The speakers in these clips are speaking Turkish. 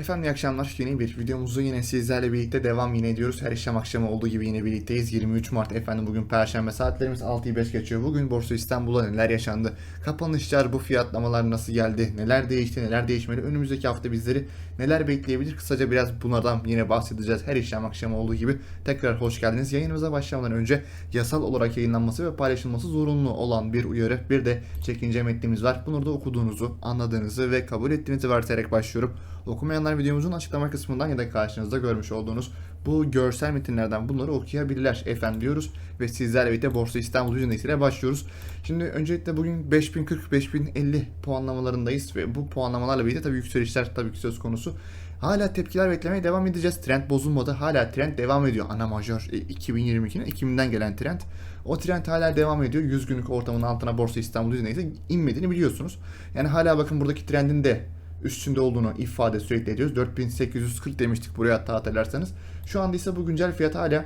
Efendim iyi akşamlar. Yeni bir videomuzu yine sizlerle birlikte devam yine ediyoruz. Her işlem akşamı olduğu gibi yine birlikteyiz. 23 Mart efendim bugün Perşembe saatlerimiz 6'yı 5 geçiyor. Bugün Borsa İstanbul'da neler yaşandı? Kapanışlar, bu fiyatlamalar nasıl geldi? Neler değişti, neler değişmedi? Önümüzdeki hafta bizleri neler bekleyebilir? Kısaca biraz bunlardan yine bahsedeceğiz. Her işlem akşamı olduğu gibi tekrar hoş geldiniz. Yayınımıza başlamadan önce yasal olarak yayınlanması ve paylaşılması zorunlu olan bir uyarı, bir de çekince metnimiz var. Bunları da okuduğunuzu, anladığınızı ve kabul ettiğinizi varsayarak başlıyorum. Okumayanlar videomuzun açıklama kısmından ya da karşınızda görmüş olduğunuz bu görsel metinlerden bunları okuyabilirler efendim diyoruz ve sizlerle birlikte Borsa İstanbul ile başlıyoruz. Şimdi öncelikle bugün 5040-5050 puanlamalarındayız ve bu puanlamalarla birlikte tabii yükselişler tabii ki söz konusu. Hala tepkiler beklemeye devam edeceğiz. Trend bozulmadı. Hala trend devam ediyor. Ana majör e, 2022'nin Ekim'den gelen trend. O trend hala devam ediyor. 100 günlük ortamın altına Borsa İstanbul ise inmediğini biliyorsunuz. Yani hala bakın buradaki trendin de üstünde olduğunu ifade sürekli ediyoruz. 4840 demiştik buraya hatta hatırlarsanız. Şu anda ise bu güncel fiyat hala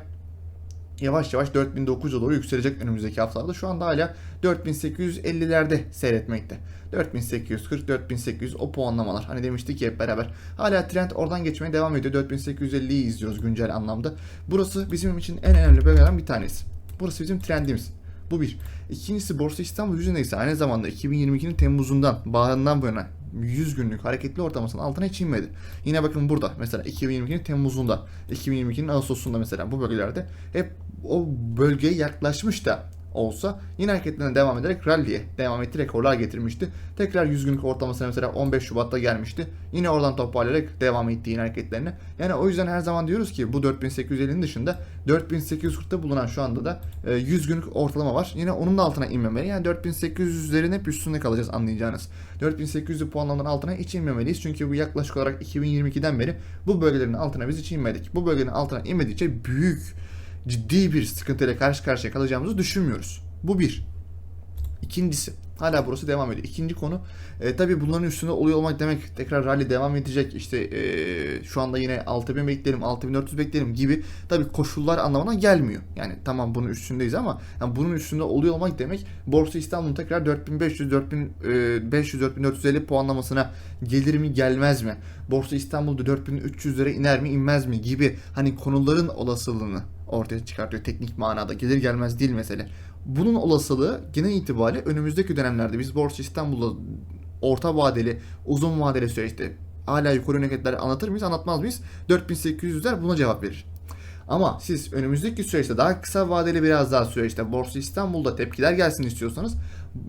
yavaş yavaş 4900'e doğru yükselecek önümüzdeki haftalarda. Şu anda hala 4850'lerde seyretmekte. 4840, 4800 o puanlamalar. Hani demiştik ki hep beraber. Hala trend oradan geçmeye devam ediyor. 4850'yi izliyoruz güncel anlamda. Burası bizim için en önemli bölgelerden bir tanesi. Burası bizim trendimiz. Bu bir. İkincisi Borsa İstanbul yüzünde ise aynı zamanda 2022'nin Temmuz'undan, baharından bu yana 100 günlük hareketli ortalamasının altına hiç inmedi. Yine bakın burada mesela 2022'nin Temmuz'unda, 2022'nin Ağustos'unda mesela bu bölgelerde hep o bölgeye yaklaşmış da olsa yine hareketlerine devam ederek rally'e devam etti. Rekorlar getirmişti. Tekrar 100 günlük ortalamasına mesela 15 Şubat'ta gelmişti. Yine oradan toparlayarak devam etti yine hareketlerine. Yani o yüzden her zaman diyoruz ki bu 4850'nin dışında 4840'ta bulunan şu anda da 100 günlük ortalama var. Yine onun da altına inmemeli. Yani 4800'lerin hep üstünde kalacağız anlayacağınız. 4800'lü puanların altına hiç inmemeliyiz. Çünkü bu yaklaşık olarak 2022'den beri bu bölgelerin altına biz hiç inmedik. Bu bölgenin altına inmedikçe büyük ciddi bir sıkıntıyla karşı karşıya kalacağımızı düşünmüyoruz. Bu bir. İkincisi hala burası devam ediyor. İkinci konu e, tabi bunların üstünde oluyor olmak demek tekrar rally devam edecek. İşte e, şu anda yine 6000 bekleyelim 6400 bekleyelim gibi tabi koşullar anlamına gelmiyor. Yani tamam bunun üstündeyiz ama yani bunun üstünde oluyor olmak demek Borsa İstanbul'un tekrar 4500 4500 4450 puanlamasına gelir mi gelmez mi? Borsa İstanbul'da 4300 lira iner mi inmez mi gibi hani konuların olasılığını ortaya çıkartıyor teknik manada. Gelir gelmez değil mesele. Bunun olasılığı genel itibariyle önümüzdeki dönemlerde biz Borsa İstanbul'da orta vadeli, uzun vadeli süreçte hala yukarı hareketler anlatır mıyız, anlatmaz mıyız? 4800'ler buna cevap verir. Ama siz önümüzdeki süreçte daha kısa vadeli biraz daha süreçte Borsa İstanbul'da tepkiler gelsin istiyorsanız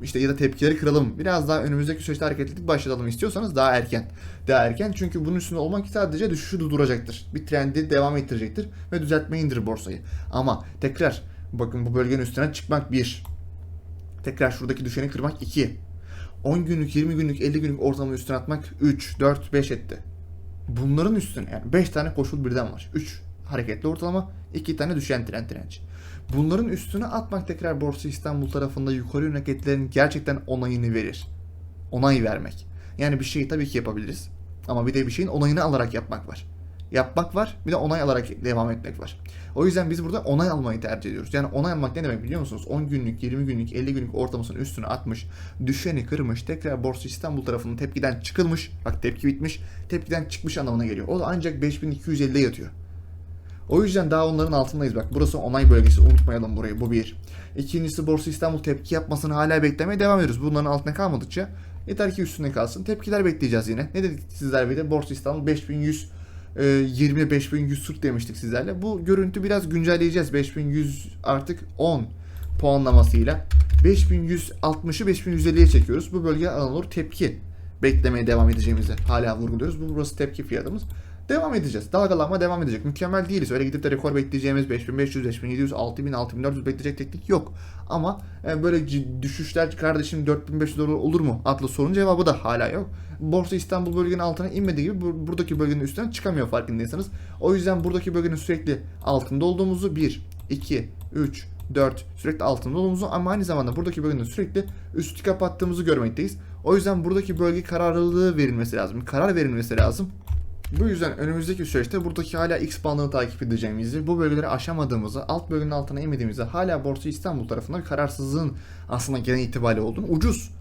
işte ya da tepkileri kıralım. Biraz daha önümüzdeki süreçte hareketlilik başlatalım istiyorsanız daha erken. Daha erken çünkü bunun üstünde olmak sadece düşüşü durduracaktır. Bir trendi devam ettirecektir ve düzeltmeye indirir borsayı. Ama tekrar bakın bu bölgenin üstüne çıkmak bir. Tekrar şuradaki düşeni kırmak 2. 10 günlük, 20 günlük, 50 günlük ortamı üstüne atmak 3, 4, 5 etti. Bunların üstüne yani 5 tane koşul birden var. 3 hareketli ortalama, 2 tane düşen trend direnç. Bunların üstüne atmak tekrar Borsa İstanbul tarafında yukarı yönlü hareketlerin gerçekten onayını verir. Onay vermek. Yani bir şeyi tabii ki yapabiliriz. Ama bir de bir şeyin onayını alarak yapmak var. Yapmak var, bir de onay alarak devam etmek var. O yüzden biz burada onay almayı tercih ediyoruz. Yani onay almak ne demek biliyor musunuz? 10 günlük, 20 günlük, 50 günlük ortalamasının üstüne atmış, düşeni kırmış, tekrar Borsa İstanbul tarafının tepkiden çıkılmış, bak tepki bitmiş, tepkiden çıkmış anlamına geliyor. O da ancak 5250'de yatıyor. O yüzden daha onların altındayız. Bak burası onay bölgesi. Unutmayalım burayı. Bu bir. İkincisi Borsa İstanbul tepki yapmasını hala beklemeye devam ediyoruz. Bunların altına kalmadıkça yeter ki üstünde kalsın. Tepkiler bekleyeceğiz yine. Ne dedik sizler bir de Borsa İstanbul 5100 e, 20 5140 demiştik sizlerle. Bu görüntü biraz güncelleyeceğiz. 5100 artık 10 puanlamasıyla 5160'ı 5150'ye çekiyoruz. Bu bölge alınır tepki beklemeye devam edeceğimizi hala vurguluyoruz. Bu burası tepki fiyatımız. Devam edeceğiz. Dalgalanma devam edecek. Mükemmel değiliz. Öyle gidip de rekor bekleyeceğimiz 5500, 5700, 6000, 6400 bekleyecek teknik yok. Ama e, böyle düşüşler kardeşim 4500 dolar olur mu? Adlı sorunun cevabı da hala yok. Borsa İstanbul bölgenin altına inmediği gibi bu- buradaki bölgenin üstünden çıkamıyor farkındaysanız. O yüzden buradaki bölgenin sürekli altında olduğumuzu 1, 2, 3, 4 sürekli altında olduğumuzu ama aynı zamanda buradaki bölgenin sürekli üstü kapattığımızı görmekteyiz. O yüzden buradaki bölge kararlılığı verilmesi lazım. Karar verilmesi lazım. Bu yüzden önümüzdeki süreçte buradaki hala X bandını takip edeceğimizi, bu bölgeleri aşamadığımızı, alt bölgenin altına inmediğimizi, hala Borsa İstanbul tarafında kararsızlığın aslında genel itibariyle olduğunu ucuz.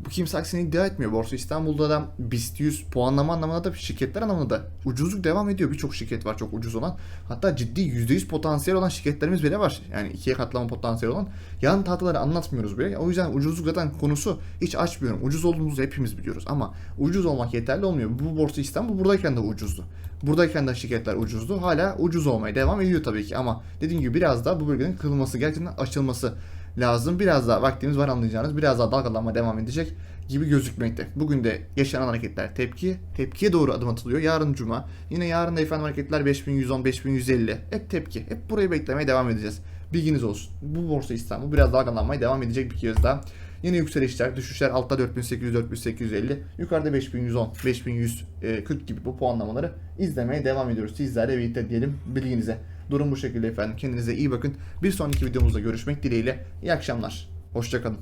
Bu kimse aksini iddia etmiyor. Borsa İstanbul'da da BIST 100 puanlama anlamında da şirketler anlamında da ucuzluk devam ediyor. Birçok şirket var çok ucuz olan. Hatta ciddi %100 potansiyel olan şirketlerimiz bile var. Yani ikiye katlama potansiyeli olan. Yan tahtaları anlatmıyoruz bile. O yüzden ucuzluk zaten konusu hiç açmıyorum. Ucuz olduğumuzu hepimiz biliyoruz ama ucuz olmak yeterli olmuyor. Bu Borsa İstanbul buradayken de ucuzdu. Buradayken de şirketler ucuzdu. Hala ucuz olmaya devam ediyor tabii ki ama dediğim gibi biraz daha bu bölgenin kırılması, gerçekten açılması lazım. Biraz daha vaktimiz var anlayacağınız. Biraz daha dalgalanma devam edecek gibi gözükmekte. Bugün de yaşanan hareketler tepki. Tepkiye doğru adım atılıyor. Yarın cuma. Yine yarın da efendim hareketler 5110, 5150. Hep tepki. Hep burayı beklemeye devam edeceğiz. Bilginiz olsun. Bu borsa İstanbul biraz dalgalanmaya devam edecek bir kez daha. Yine yükselişler, düşüşler altta 4800, 4850, yukarıda 5110, 5140 gibi bu puanlamaları izlemeye devam ediyoruz. Sizlerle birlikte diyelim bilginize. Durum bu şekilde efendim. Kendinize iyi bakın. Bir sonraki videomuzda görüşmek dileğiyle. İyi akşamlar. Hoşçakalın.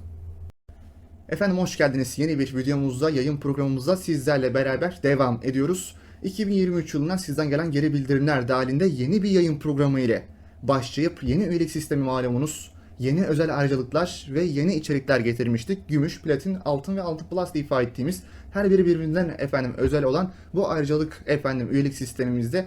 Efendim hoş geldiniz. Yeni bir videomuzda, yayın programımızda sizlerle beraber devam ediyoruz. 2023 yılından sizden gelen geri bildirimler dahilinde yeni bir yayın programı ile başlayıp yeni üyelik sistemi malumunuz, yeni özel ayrıcalıklar ve yeni içerikler getirmiştik. Gümüş, platin, altın ve altın plus ifade ettiğimiz her biri birbirinden efendim özel olan bu ayrıcalık efendim üyelik sistemimizde